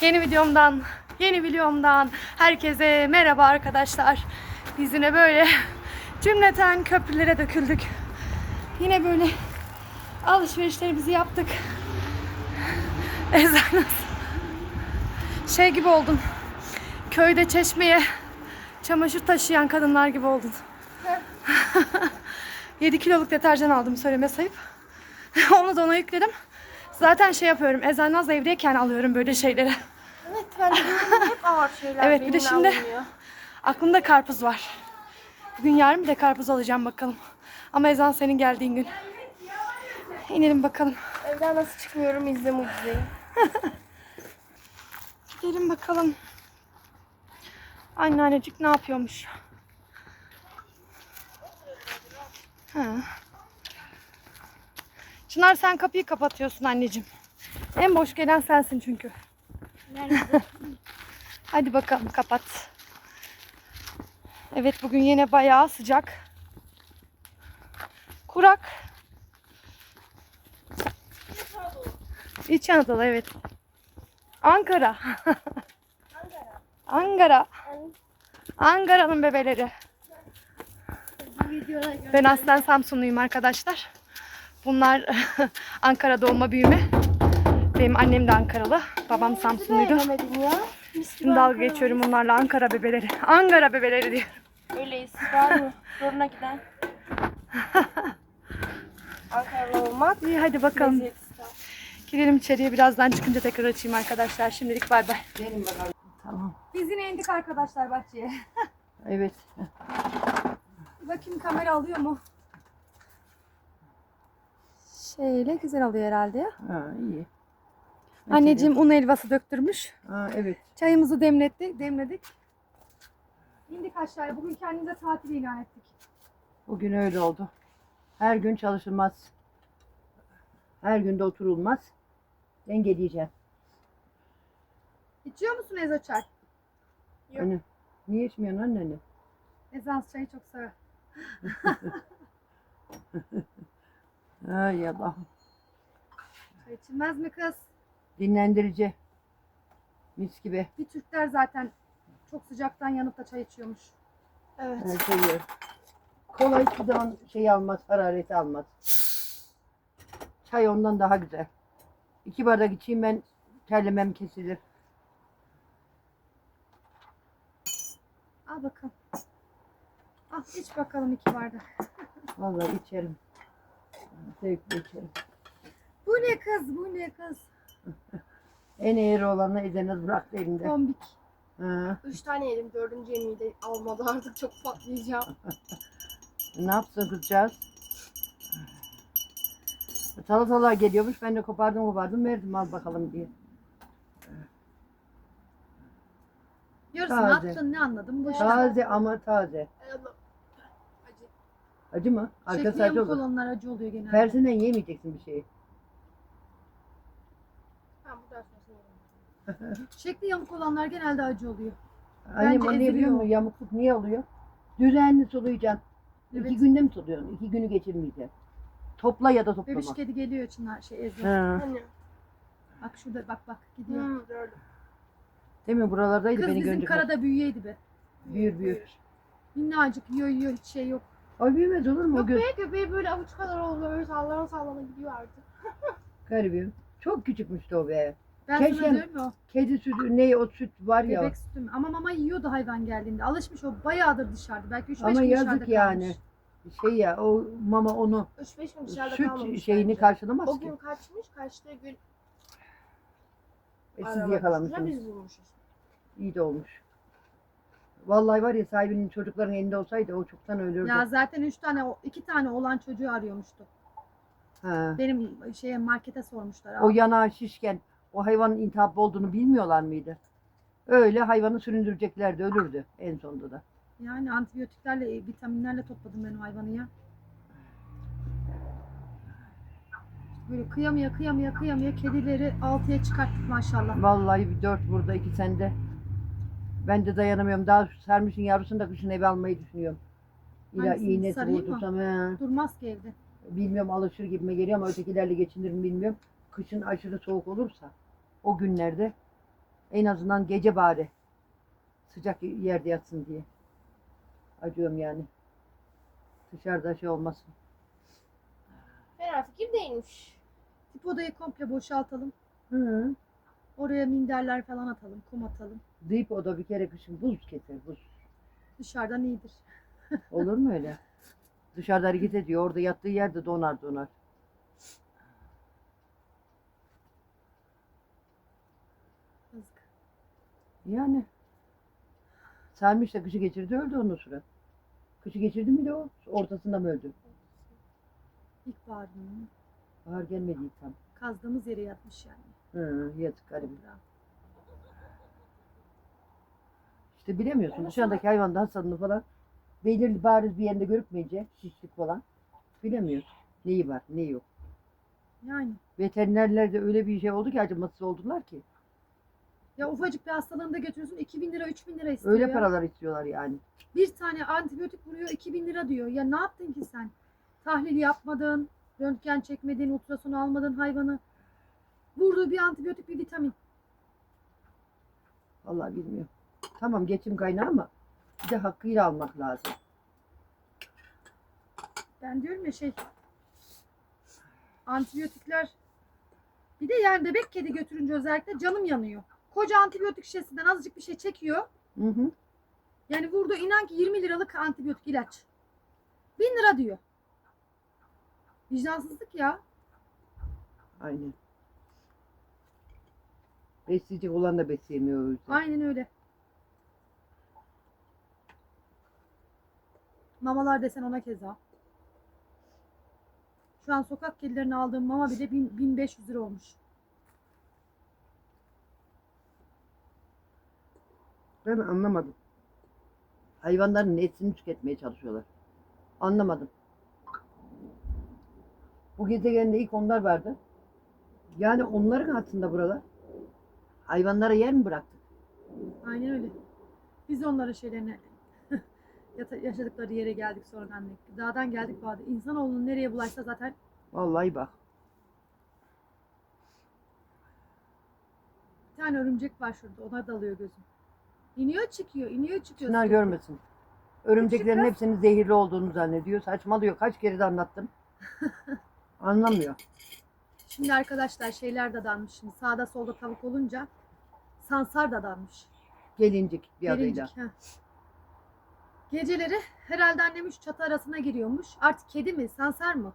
Yeni videomdan, yeni videomdan herkese merhaba arkadaşlar. Biz yine böyle cümleten köprülere döküldük. Yine böyle alışverişlerimizi yaptık. Ezanız. Şey gibi oldum. Köyde çeşmeye çamaşır taşıyan kadınlar gibi oldun. 7 kiloluk deterjan aldım söyleme sayıp. Onu da ona yükledim. Zaten şey yapıyorum. Ezanaz evdeyken alıyorum böyle şeyleri. Evet ben de hep ağır şeyler Evet, bir de benimle şimdi- alınıyor. Aklımda karpuz var. Bugün yarın bir de karpuz alacağım bakalım. Ama ezan senin geldiğin gün. İnelim bakalım. Evden nasıl çıkmıyorum izle mucizeyi. Gidelim bakalım. Anneannecik ne yapıyormuş? Ha. Çınar sen kapıyı kapatıyorsun anneciğim. En boş gelen sensin çünkü. Hadi bakalım kapat. Evet bugün yine bayağı sıcak. Kurak. İç Anadolu evet. Ankara. Ankara. Ankara'nın bebeleri. Ben aslen Samsunluyum arkadaşlar. Bunlar Ankara doğma büyüme. Benim annem de Ankaralı. Babam Samsunluydu. Şimdi dalga geçiyorum onlarla Ankara bebeleri. Ankara bebeleri diyor. Öyleyiz. Var mı? Zoruna giden. Ankaralı olmak. İyi hadi bakalım. Girelim içeriye birazdan çıkınca tekrar açayım arkadaşlar. Şimdilik bay bay. Tamam. Biz yine indik arkadaşlar bahçeye. Evet. Bakayım kamera alıyor mu? Şöyle güzel alıyor herhalde ya. Ha, iyi. Anneciğim un helvası döktürmüş. Ha, evet. Çayımızı demlettik, demledik. İndik aşağıya. Bugün kendimize tatil ilan ettik. Bugün öyle oldu. Her gün çalışılmaz. Her gün de oturulmaz. Dengeleyeceğim. İçiyor musun Ezo çay? Yok. Anne, niye içmiyorsun anneni? Ezans çayı çok sever. Ay Allah. Çay içilmez mi kız? Dinlendirici. Mis gibi. Bir Türkler zaten çok sıcaktan yanıp da çay içiyormuş. Evet. Ben seviyorum. Kola hiçbir zaman şey almaz, harareti almaz. Çay ondan daha güzel. İki bardak içeyim ben terlemem kesilir. Al bakalım. Al iç bakalım iki bardak. Vallahi içerim. Zevkle içerim. Bu ne kız, bu ne kız? En eğri olanı Ezenaz bıraktı elinde. Tombik. Ha, Üç tane yedim. Dördüncü yemeği de almadı artık. Çok patlayacağım. ne yapsın kızcağız? Salatalar geliyormuş. Ben de kopardım kopardım verdim al bakalım diye. Yarısını Taze. attın ne anladım? İşte. Taze ama taze. Acı. Mı? Arkası Şekli acı yamuk olur. olanlar acı oluyor genelde. Tersinden yemeyeceksin bir şeyi. Ben bu ders sonrasını yerim. Şekli yamuk olanlar genelde acı oluyor. Annem Bence o ne biliyor eziliyor. musun? Yamukluk niye oluyor? Düzenli sulayacaksın. Evet. İki günde mi suluyorsun? İki günü geçirmeyeceksin. Topla ya da toplama. Bebiş kedi geliyor Çınar şey Ezo. Ha. Anne. Bak şurada bak bak gidiyor. Hmm, gördüm. Değil mi? Buralardaydı Kız beni bizim görünce. karada büyüyeydi be. Büyür büyür. Minnacık yiyor yiyor hiç şey yok. Ay büyümez olur mu? O göz Köpeği köpeği böyle avuç kadar oldu. Böyle sallana sallana gidiyor artık. garibim. Çok küçükmüştü o be. Ben Keşke- sana diyorum ya Kedi sütü ne o süt var ya. bebek sütü mü? Ama mama yiyordu hayvan geldiğinde. Alışmış o bayağıdır dışarıda. Belki 3-5 Ama gün yazık dışarıda yani. kalmış. Şey ya o mama onu 3-5 gün dışarıda süt kalmamış şeyini bence. karşılamaz O ki. gün kaçmış. Kaçtığı gün E, siz aramak yakalamışsınız. Biz bulmuşuz. İyi de olmuş. Vallahi var ya sahibinin çocukların elinde olsaydı o çoktan ölürdü. Ya zaten 3 tane, iki tane olan çocuğu arıyormuştu. Ha. Benim şeye markete sormuşlar. O yanağı şişken o hayvanın intihaplı olduğunu bilmiyorlar mıydı? Öyle hayvanı süründüreceklerdi, ölürdü en sonunda da. Yani antibiyotiklerle, e, vitaminlerle topladım ben o hayvanı ya. Böyle kıyamaya kıyamaya kıyamaya kedileri altıya çıkarttık maşallah. Vallahi bir dört burada, iki sende. Ben de dayanamıyorum. Daha sermişin yavrusunu da kışın eve almayı düşünüyorum. İla Hangisini, iğnesi sarıyı mı? vurdursam. he. Durmaz ki evde. Bilmiyorum alışır gibime geliyor ama ötekilerle geçinirim bilmiyorum. Kışın aşırı soğuk olursa o günlerde En azından gece bari. Sıcak yerde yatsın diye. Acıyorum yani. Dışarıda şey olmasın. Fena fikir değilmiş. Tip odayı komple boşaltalım. Hı. Oraya minderler falan atalım, kum atalım. Deyip o da bir kere kışın buz keser buz. Dışarıdan iyidir. Olur mu öyle? Dışarıda hareket ediyor. Orada yattığı yerde donar donar. Yazık. Yani. Sarmış da kışı geçirdi öldü ondan sonra. Kışı geçirdi mi de o? Ortasında mı öldü? İlkbaharın Bahar gelmedi tam. kazdığımız yere yatmış yani. Hı, yazık garibim. İşte bilemiyorsun dışarıdaki hayvanda hastalığını falan belirli bariz bir yerinde görükmeyince şişlik falan bilemiyorsun. Neyi var neyi yok. Yani. Veterinerlerde öyle bir şey oldu ki acımasız oldular ki. Ya ufacık bir hastalığında götürüyorsun 2000 lira 3000 lira istiyor Öyle ya. paralar istiyorlar yani. Bir tane antibiyotik vuruyor 2000 lira diyor. Ya ne yaptın ki sen? Tahlil yapmadın, röntgen çekmedin, ultrason almadın hayvanı. Vurduğu bir antibiyotik bir vitamin. Vallahi bilmiyorum. Tamam geçim kaynağı ama bir de hakkıyla almak lazım. Ben diyorum ya şey antibiyotikler bir de yani bebek kedi götürünce özellikle canım yanıyor. Koca antibiyotik şişesinden azıcık bir şey çekiyor. Hı hı. Yani vurdu inan ki 20 liralık antibiyotik ilaç. 1000 lira diyor. Vicdansızlık ya. Aynen. Besleyecek olan da besleyemiyor o yüzden. Aynen öyle. Mamalar desen ona keza. Şu an sokak kedilerine aldığım mama bile 1000 1500 lira olmuş. Ben anlamadım. Hayvanların etini tüketmeye çalışıyorlar. Anlamadım. Bu gezegende ilk onlar vardı. Yani onların aslında buralar. Hayvanlara yer mi bıraktık? Aynen öyle. Biz onların şeylerine yaşadıkları yere geldik sonradan. Dağdan geldik vardı. İnsanoğlunun nereye bulaşsa zaten Vallahi bak. bir tane örümcek var şurada. Ona dalıyor gözüm. İniyor çıkıyor, iniyor çıkıyor. Çınar görmesin. Örümceklerin hepsinin zehirli olduğunu zannediyor. Saçmalıyor. Kaç kere de anlattım. Anlamıyor. Şimdi arkadaşlar şeyler de danmış. Şimdi sağda solda tavuk olunca sansar da danmış. Gelincik bir adıyla. Gelincik, heh. Geceleri herhalde annem üç çatı arasına giriyormuş. Artık kedi mi, sansar mı?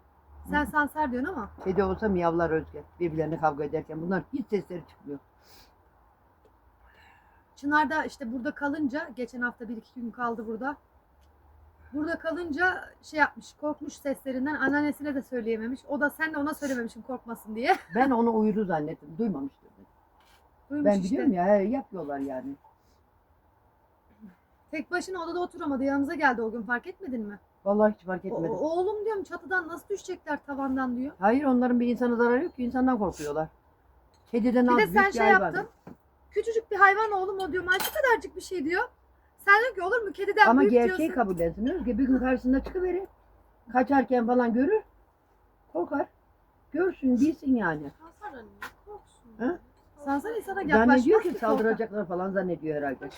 Sen sansar diyorsun ama Kedi olsa miyavlar Özge. Birbirlerine kavga ederken. Bunlar hiç sesleri çıkmıyor. Çınar da işte burada kalınca geçen hafta bir iki gün kaldı burada. Burada kalınca şey yapmış, korkmuş seslerinden anneannesine de söyleyememiş. O da sen de ona söylememişsin korkmasın diye. Ben onu uyudu zannettim. Duymamıştır. Duymuş Ben işte. biliyorum ya he, yapıyorlar yani. Tek başına odada oturamadı. Yanımıza geldi o gün fark etmedin mi? Vallahi hiç fark O- etmedim. oğlum diyorum çatıdan nasıl düşecekler tavandan diyor. Hayır onların bir insana zararı yok ki insandan korkuyorlar. Kediden Bir az de büyük sen şey hayvan. yaptın. Küçücük bir hayvan oğlum o diyor. Şu kadarcık bir şey diyor. Sen diyor ki olur mu kediden Ama büyük gerçeği diyorsun. kabul etsin. Özge bir gün karşısında çıkıverir. Kaçarken falan görür. Korkar. Görsün bilsin yani. Sansar da niye korksun? Hı? Sansar insana yaklaşmaz Zannediyor ki saldıracaklar falan zannediyor herhalde.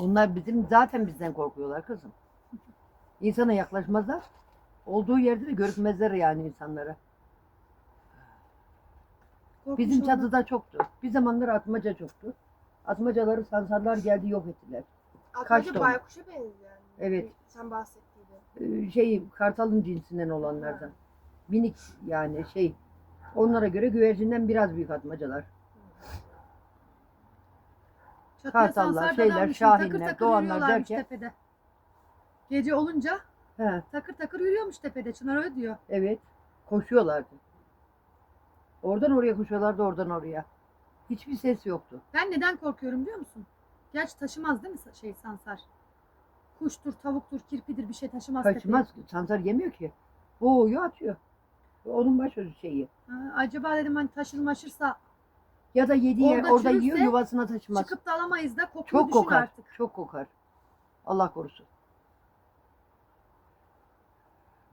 Onlar bizim zaten bizden korkuyorlar kızım. İnsana yaklaşmazlar. Olduğu yerde de görükmezler yani insanlara. Korkmuş Bizim olan- çatıda çoktu. Bir zamanlar atmaca çoktu. Atmacaları sansarlar geldi yok ettiler. Atmaca Kaçtı o? baykuşa benziyor yani. Evet. Sen bahsettiğinde. Ee, Şey kartalın cinsinden olanlardan. Minik yani şey. Onlara göre güvercinden biraz büyük atmacalar. Çatıya Kartallar, sansar şeyler, şahinler, takır takır doğanlar yürüyorlarmış derken- tepede. Gece olunca He, takır takır yürüyormuş tepede. Çınar öyle diyor. evet. Koşuyorlardı. Oradan oraya koşuyorlardı, oradan oraya. Hiçbir ses yoktu. Ben neden korkuyorum biliyor musun? Gerçi taşımaz değil mi şey sansar? Kuştur, tavuktur, kirpidir bir şey taşımaz tepeye. Kaçmaz. Sansar yemiyor ki. Boğuyor atıyor. Onun baş şeyi. Ha, acaba dedim hani taşır maşırsa Ya da yediği Orada orada çürürse yiyor yuvasına taşımaz. çıkıp da alamayız da kokuyu Çok düşün kokar. artık. Çok kokar. Allah korusun.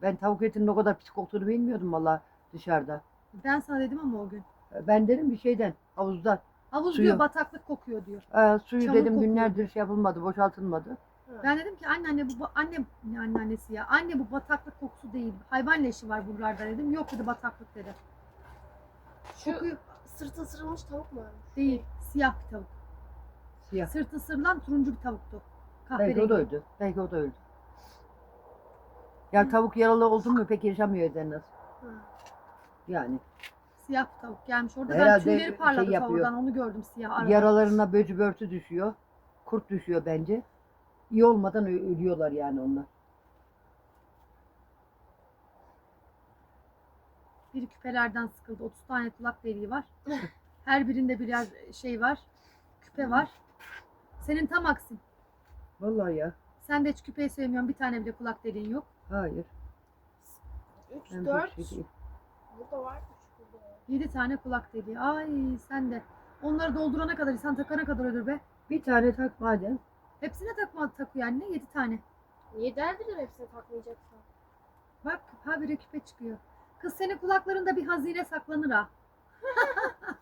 Ben tavuk etinin o kadar pis koktuğunu bilmiyordum valla dışarıda. Ben sana dedim ama o gün. Ben dedim bir şeyden, havuzdan. Havuz Suyu. diyor bataklık kokuyor diyor. Ee, suyu Çamur dedim kokuyor. günlerdir şey yapılmadı, boşaltılmadı. Ben dedim ki anne anne bu ba- anne ne anneannesi ya. Anne bu bataklık kokusu değil. Hayvan leşi var buralarda dedim. Yok dedi bataklık dedi. Şu Kokuyu sırtı ısırılmış tavuk mu değil. Siyah bir tavuk. Siyah. Sırtı sırılan turuncu bir tavuktu. Belki o Kahverengi. da öldü. Belki o da öldü. Ya tavuk yaralı oldu mu pek yaşamıyor Edenaz. Hı. Yani Siyah bir tavuk gelmiş orada. Herhalde ben tüyleri şey parladı yapıyor. tavuğdan onu gördüm siyah arada. yaralarına böcü börtü düşüyor. Kurt düşüyor bence. İyi olmadan ö- ölüyorlar yani onlar. Biri küpelerden sıkıldı. 30 tane kulak deliği var. Her birinde birer şey var. Küpe var. Senin tam aksin. Vallahi ya. Sen de hiç küpeyi sevmiyorsun. Bir tane bile kulak deliğin yok. Hayır. 3, Ben 4. pek şey değil. Burada var. 3 burada var. 7 tane kulak deliği. Ay sen de. Onları doldurana kadar, insan takana kadar ölür be. Bir tane tak madem. Hepsine takma takıyor anne. 7 tane. Niye derdin hepsini takmayacaksın? Bak habire küpe çıkıyor. Kız senin kulaklarında bir hazine saklanır ha.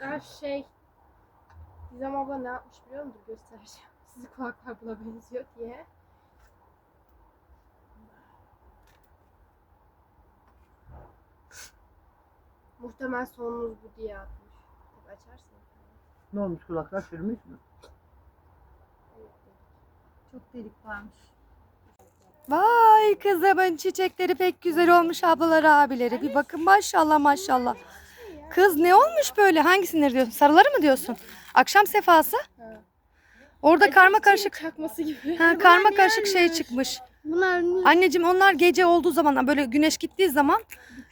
Ya şey. Gizem abla ne yapmış biliyor musun? Dur Göstereceğim. Sizi kulaklar buna benziyor diye. Muhtemel sonunuz bu diye atmış. Tabii açarsın. Ne olmuş kulaklar çürümüş mü? Evet, Çok delik varmış. Vay kızımın çiçekleri pek güzel olmuş ablaları abileri. Bir bakın maşallah maşallah. Kız ne olmuş böyle? Hangisini diyorsun? Sarıları mı diyorsun? Akşam sefası. Orada karma karışık. çakması gibi. Ha, karma karışık şey çıkmış. Bunlar Anneciğim onlar gece olduğu zaman böyle güneş gittiği zaman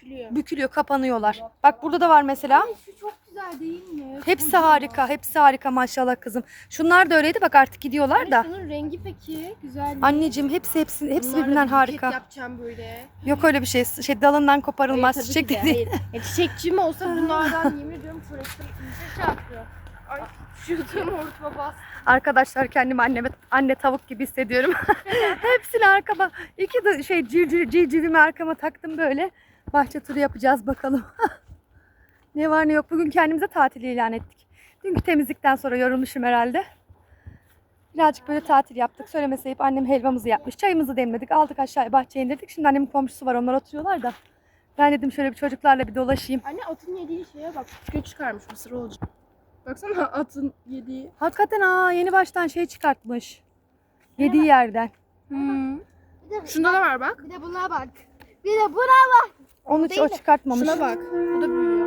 bükülüyor. bükülüyor, kapanıyorlar. Bak burada da var mesela. Şu çok güzel değil mi? Hepsi harika, hepsi harika maşallah kızım. Şunlar da öyleydi bak artık gidiyorlar da. Şunun rengi peki güzel mi? Anneciğim hepsi hepsi hepsi Bunlarla birbirinden bir buket harika. yapacağım böyle. Yok öyle bir şey. Şey dalından koparılmaz Hayır, tabii çiçek ki de, dedi. hayır. Ya çiçekçi mi olsa bunlardan yemin ediyorum iyice şey yapıyor. Ay şuradan ortama bas. Arkadaşlar kendimi anneme anne tavuk gibi hissediyorum. Hepsini arkama iki de şey civciv, civcivimi arkama taktım böyle. Bahçe turu yapacağız bakalım. ne var ne yok. Bugün kendimize tatil ilan ettik. Dünkü temizlikten sonra yorulmuşum herhalde. Birazcık böyle tatil yaptık. Söylemese ayıp annem helvamızı yapmış. Çayımızı demledik. Aldık aşağıya bahçeye indirdik. Şimdi annemin komşusu var. Onlar oturuyorlar da. Ben dedim şöyle bir çocuklarla bir dolaşayım. Anne atın yediği şeye bak. Göç çıkarmış mısır olacak. Baksana atın yediği. Hakikaten aa yeni baştan şey çıkartmış. Yediği yerden. Şunda da var bak. Bir de buna bak. Bir de buna Onu değil o de çıkartmamış. Şuna bak. Bu da büyüyor.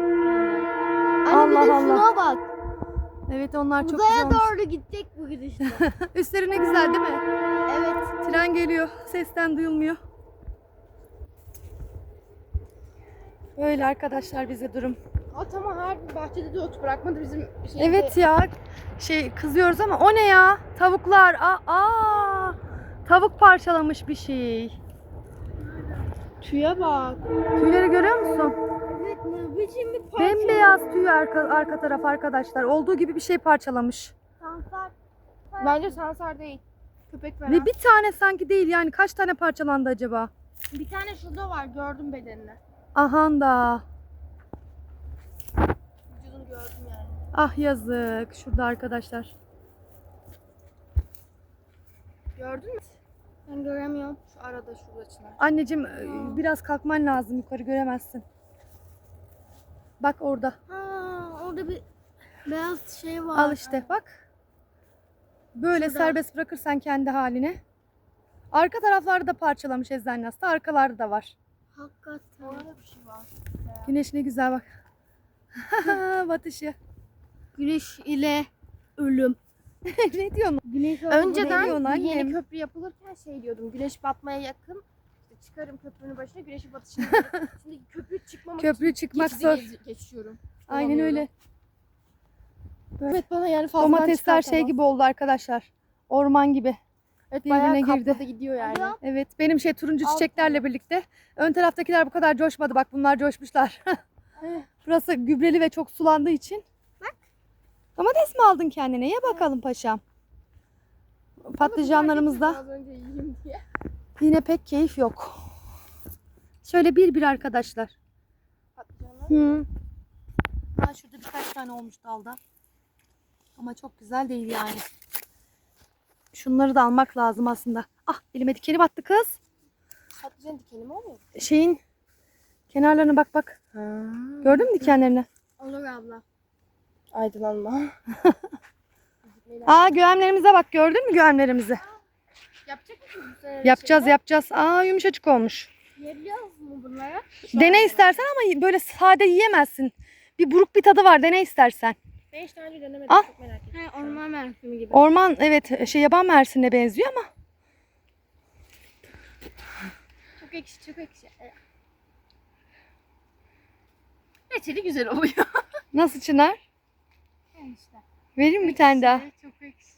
Anne bir de Allah Allah. şuna bak. Evet onlar çok Uzaya güzel olmuş. doğru gidecek bu gidişle. Üstleri ne güzel değil mi? evet. Tren geliyor. Sesten duyulmuyor. Böyle arkadaşlar bize durum. At ama her bahçede de ot bırakmadı bizim şeyde. Evet ya. Şey kızıyoruz ama o ne ya? Tavuklar. Aa, aa. Tavuk parçalamış bir şey. Tüye bak. Tüyleri görüyor musun? Evet ne biçim bir parça. Bembeyaz tüy arka, arka taraf arkadaşlar. Olduğu gibi bir şey parçalamış. Sansar. Bence sansar değil. Köpek falan. Ve bir tane sanki değil yani. Kaç tane parçalandı acaba? bir tane şurada var gördüm bedenini. Ahan da. Vücudunu gördüm yani. Ah yazık. Şurada arkadaşlar. Gördün mü? Ben göremiyorum. Şu arada şurada çınar. Anneciğim e, biraz kalkman lazım. Yukarı göremezsin. Bak orada. Ha, orada bir beyaz şey var. Al işte bak. Böyle Şurada. serbest bırakırsan kendi haline. Arka taraflarda da parçalamış eczanesi. Arkalarda da var. Hakikaten. Orada bir şey var. Güneş ne güzel bak. Batışı. Güneş ile ölüm. ne diyorsun? Güneş Ne Önceden bu yeni köprü yapılırken şey diyordum. Güneş batmaya yakın. İşte çıkarım köprünün başına güneşin izlerim. Şimdi köprü çıkmamak Köprü çıkmak zor. gez- geçiyorum. Aynen öyle. Evet bana yani fazla Domatesler şey gibi oldu arkadaşlar. Orman gibi. Evet birbirine bayağı girdi. kapladı gidiyor yani. Alo. Evet benim şey turuncu Altı. çiçeklerle birlikte. Ön taraftakiler bu kadar coşmadı. Bak bunlar coşmuşlar. Burası gübreli ve çok sulandığı için. Domates mi aldın kendine? Ye bakalım paşam. Patlıcanlarımızda yine pek keyif yok. Şöyle bir bir arkadaşlar. Patlıcanlar. Hı. Ha şurada birkaç tane olmuş dalda. Ama çok güzel değil yani. Şunları da almak lazım aslında. Ah elime dikeni battı kız. Patlıcan dikeni mi oluyor? Şeyin kenarlarına bak bak. Gördün mü dikenlerini? Olur abla. Aydınlanma. Aa göğemlerimize bak gördün mü göğemlerimizi? Yapacak mısın bu sene? Yapacağız yapacağız. Aa yumuşacık olmuş. Yiyebiliyoruz mu bunları? Dene istersen ama böyle sade yiyemezsin. Bir buruk bir tadı var dene istersen. Ben hiç daha önce denemedim. Al. Çok merak ettim. He, orman mevsimi gibi. Orman evet şey yaban mersine benziyor ama Çok ekşi çok ekşi. Reçeli güzel oluyor. nasıl Çınar? Yani işte. Vereyim bir tane daha. Çok ekşi.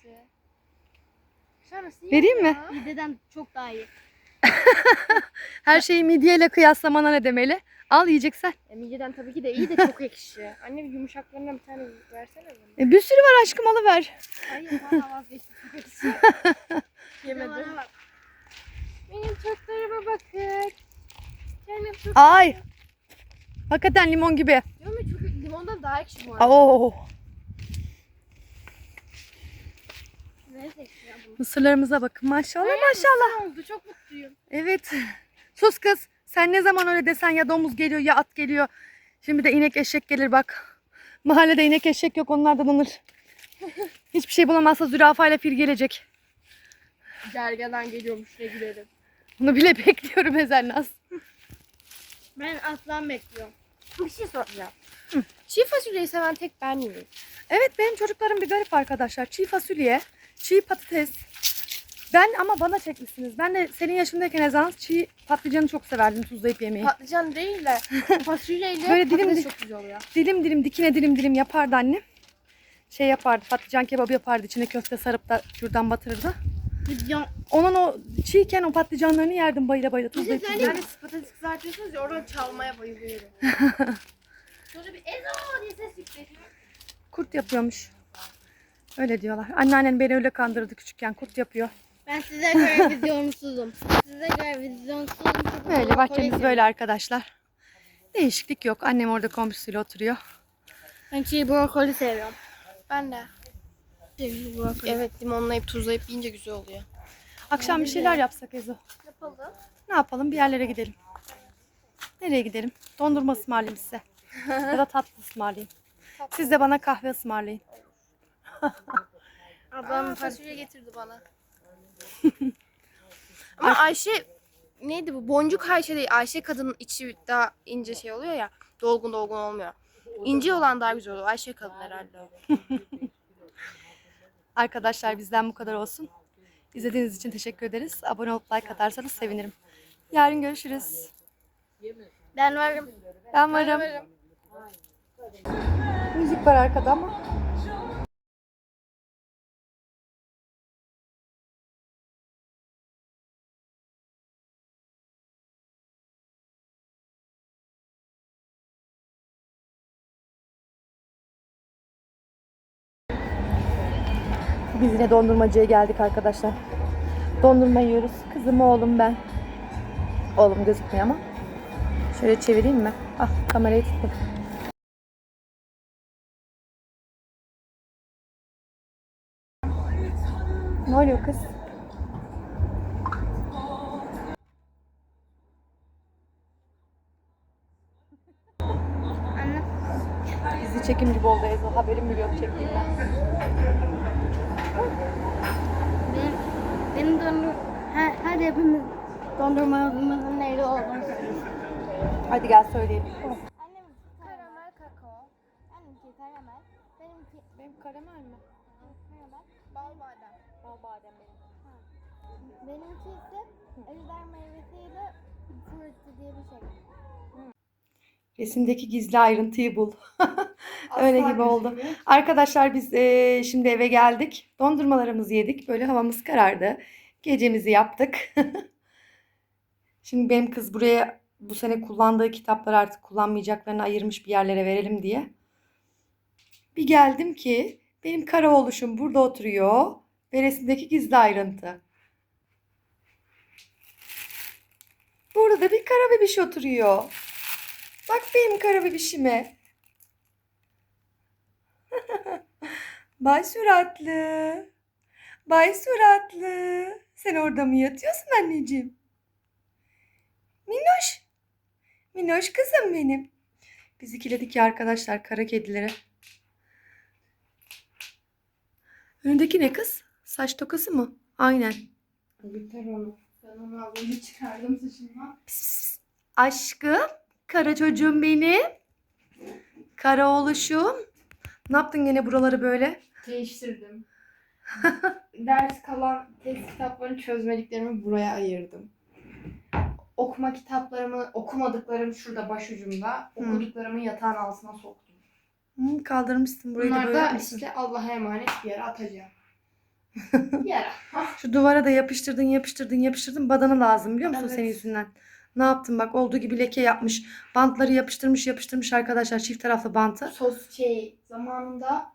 Sonrası Vereyim mi? Mideden çok daha iyi. Her şeyi midyeyle kıyaslamana ne demeli? Al yiyeceksen. E, mideden tabii ki de iyi de çok ekşi. Anne bir yumuşaklarından bir tane versene bana. E, bir sürü var aşkım alıver. Hayır valla vazgeçtim. Yemedim. Bana. Benim çocuklarıma bakın. Canım çok Ay. Hakikaten limon gibi. Diyorum ya çok limondan daha ekşi bu arada. Oo. Neyse ya bu. Mısırlarımıza bakın maşallah maşallah. oldu çok mutluyum. Evet. Sus kız. Sen ne zaman öyle desen ya domuz geliyor ya at geliyor. Şimdi de inek eşek gelir bak. Mahallede inek eşek yok onlardan alır. Hiçbir şey bulamazsa zürafayla fil gelecek. Gergedan geliyormuş ne gülerim. Bunu bile bekliyorum Ezelnaz. Ben aslan bekliyorum. Bir şey soracağım. Çiğ fasulyeyi seven tek ben miyim? Evet benim çocuklarım bir garip arkadaşlar. Çiğ fasulye, çiğ patates. Ben ama bana çekmişsiniz. Ben de senin yaşındayken Ezelnaz çiğ patlıcanı çok severdim tuzlayıp yemeyi. Patlıcan değil de fasulyeyle Böyle dilim patates di- çok güzel oluyor. dilim dilim dikine dilim dilim yapardı annem. Şey yapardı patlıcan kebabı yapardı içine köfte sarıp da şuradan batırırdı. Video. Onun o çiğken o patlıcanlarını yerdim bayıla bayıla tuzlayıp Yani tuzlayıp. siz patates kızartıyorsunuz ya oradan çalmaya bayılıyorum. Sonra bir Ezo diye ses yükseliyor. Kurt yapıyormuş. Öyle diyorlar. Anneannen beni öyle kandırdı küçükken kurt yapıyor. Ben size göre vizyonsuzum. Size göre vizyonsuzum. Böyle bahçemiz böyle arkadaşlar. Değişiklik yok. Annem orada komşusuyla oturuyor. Ben çiğ brokoli seviyorum. Ben de. Çiğ brokoli. Evet limonlayıp tuzlayıp yiyince güzel oluyor. Akşam bir şeyler yapsak Ezo. Yapalım. Ne yapalım? Bir yerlere gidelim. Nereye gidelim? Dondurma ısmarlayayım size. ya da tatlı ısmarlayayım. Siz de bana kahve ısmarlayın. Ablam fasulye getirdi bana. Ama Ayşe neydi bu? Boncuk Ayşe değil. Ayşe kadının içi daha ince şey oluyor ya. Dolgun dolgun olmuyor. İnce olan daha güzel oluyor. Ayşe kadın herhalde. Arkadaşlar bizden bu kadar olsun. İzlediğiniz için teşekkür ederiz. Abone olup like atarsanız sevinirim. Yarın görüşürüz. Ben varım. Ben varım. Müzik var arkada ama. Biz yine dondurmacıya geldik arkadaşlar. Dondurma yiyoruz. Kızım oğlum ben. Oğlum gözükmüyor ama. Şöyle çevireyim mi? Ah kamerayı tuttum. Ne oluyor kız? Anne. Dizi çekim gibi oldu Ezo. Haberim bile yok çektiğimden. Benim, benim dondur... Her, her hepimiz dondurmamızın neydi olduğunu. Hadi gel söyleyelim. Annem karamel kakao. Annemki karamel. Benimki Benim karamel mi? karamel. Bal badem. Bal badem benim. Benimki ise ejder meyvesiyle frutti diye bir şey. Resimdeki gizli ayrıntıyı bul. Öyle gibi oldu. Arkadaşlar biz eee, şimdi eve geldik. Dondurmalarımızı yedik. Böyle havamız karardı. Gecemizi yaptık. şimdi benim kız buraya bu sene kullandığı kitapları artık kullanmayacaklarını ayırmış bir yerlere verelim diye. Bir geldim ki benim kara oluşum burada oturuyor ve resimdeki gizli ayrıntı. Burada da bir kara bebiş oturuyor. Bak benim kara bebişime. Bay Suratlı. Bay Suratlı. Sen orada mı yatıyorsun anneciğim? Minnoş. Minnoş kızım benim. Biz ikiledik ya arkadaşlar kara kedilere. Önündeki ne kız? Saç tokası mı? Aynen. Biter onu. Ben onu çıkardım saçımdan. Aşkım. Kara çocuğum benim. Kara oğluşum. Ne yaptın gene buraları böyle? Değiştirdim. Ders kalan test kitaplarını çözmediklerimi buraya ayırdım. Okuma kitaplarımı, okumadıklarım şurada başucumda. Okuduklarımı yatağın altına soktum. Hı, kaldırmışsın burayı da Bunlar böyle da yapmışsın. işte Allah'a emanet bir yere atacağım. yere. Şu duvara da yapıştırdın yapıştırdın yapıştırdın badana lazım biliyor musun Evet. senin yüzünden. Ne yaptın bak olduğu gibi leke yapmış. Bantları yapıştırmış yapıştırmış arkadaşlar çift taraflı bantı. Sos şey zamanında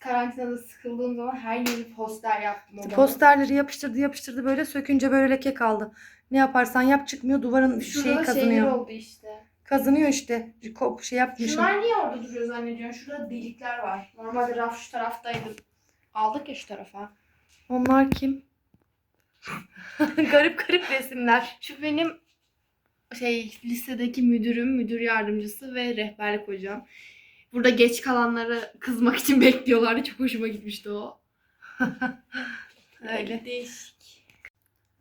karantinada sıkıldığım zaman her yeri poster yaptım. odama. Posterleri yapıştırdı yapıştırdı böyle sökünce böyle leke kaldı. Ne yaparsan yap çıkmıyor duvarın Şurada şeyi kazınıyor. oldu işte. Kazınıyor işte. Ko- Şey yapmışım. Şunlar niye orada duruyor zannediyorsun? Şurada delikler var. Normalde raf şu taraftaydı. Aldık ya şu tarafa. Onlar kim? garip garip resimler. Şu benim şey lisedeki müdürüm, müdür yardımcısı ve rehberlik hocam. Burada geç kalanları kızmak için bekliyorlardı. Çok hoşuma gitmişti o. Öyle. Değişik.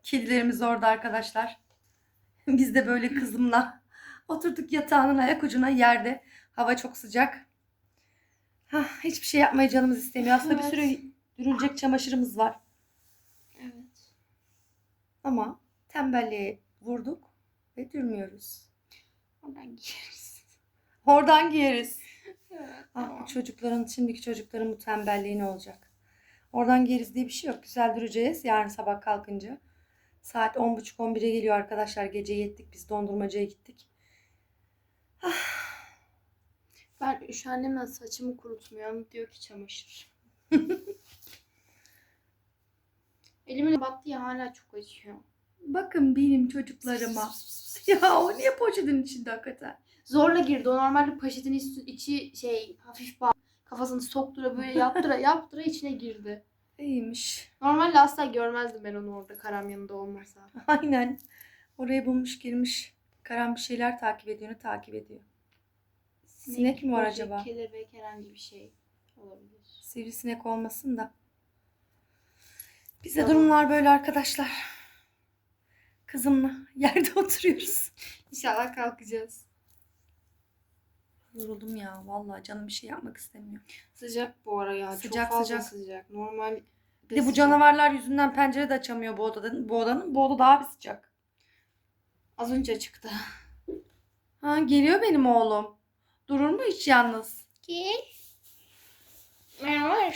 Kedilerimiz orada arkadaşlar. Biz de böyle kızımla oturduk yatağının ayak ucuna yerde. Hava çok sıcak. Hah, hiçbir şey yapmaya canımız istemiyor. Aslında bir Evet. sürü dürülecek çamaşırımız var. Ama tembelliğe vurduk ve dürmüyoruz. Oradan giyeriz. Oradan giyeriz. Evet. Ah, tamam. çocukların, şimdiki çocukların bu tembelliği ne olacak? Oradan giyeriz diye bir şey yok. Güzel duracağız yarın sabah kalkınca. Saat 10.30-11'e geliyor arkadaşlar. Gece yettik biz dondurmacıya gittik. Ben şu annemle saçımı kurutmuyorum. Diyor ki çamaşır. Elimin battı ya hala çok acıyor. Bakın benim çocuklarıma. ya o niye poşetin içinde hakikaten? Zorla girdi. O normalde poşetin içi, içi şey hafif bağ. Kafasını soktura böyle yaptıra yaptıra içine girdi. İyiymiş. Normalde asla görmezdim ben onu orada karam yanında olmasa. Aynen. Orayı bulmuş girmiş. Karan bir şeyler takip ediyor. takip ediyor. Sinek mi var böcek, acaba? Kelebek herhangi bir şey olabilir. Sivrisinek olmasın da. Bize durumlar böyle arkadaşlar. Kızımla yerde oturuyoruz. İnşallah kalkacağız. Yoruldum ya. Vallahi canım bir şey yapmak istemiyor. Sıcak bu ara ya. Sıcak, çok fazla sıcak. sıcak. Normal Bir de bu canavarlar yüzünden pencere de açamıyor bu odanın. Bu odanın. Bu oda daha bir sıcak. Az önce çıktı. Ha geliyor benim oğlum. Durur mu hiç yalnız? Gel. Merhaba.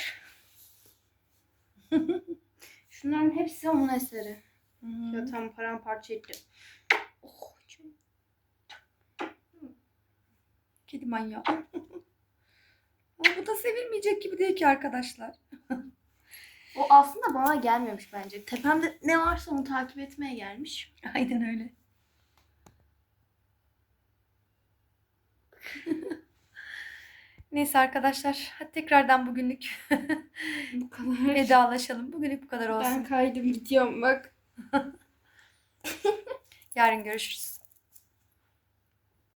Şunların hepsi onun eseri. Ya tam paramparça etti. Oh, canım. Kedi manyağı. Bu da sevilmeyecek gibi değil ki arkadaşlar. O aslında bana gelmemiş bence. Tepemde ne varsa onu takip etmeye gelmiş. Aynen öyle. Neyse arkadaşlar. Hadi tekrardan bugünlük Bu kadar. vedalaşalım. Bugünlük bu kadar olsun. Ben kaydım gidiyorum bak. Yarın görüşürüz.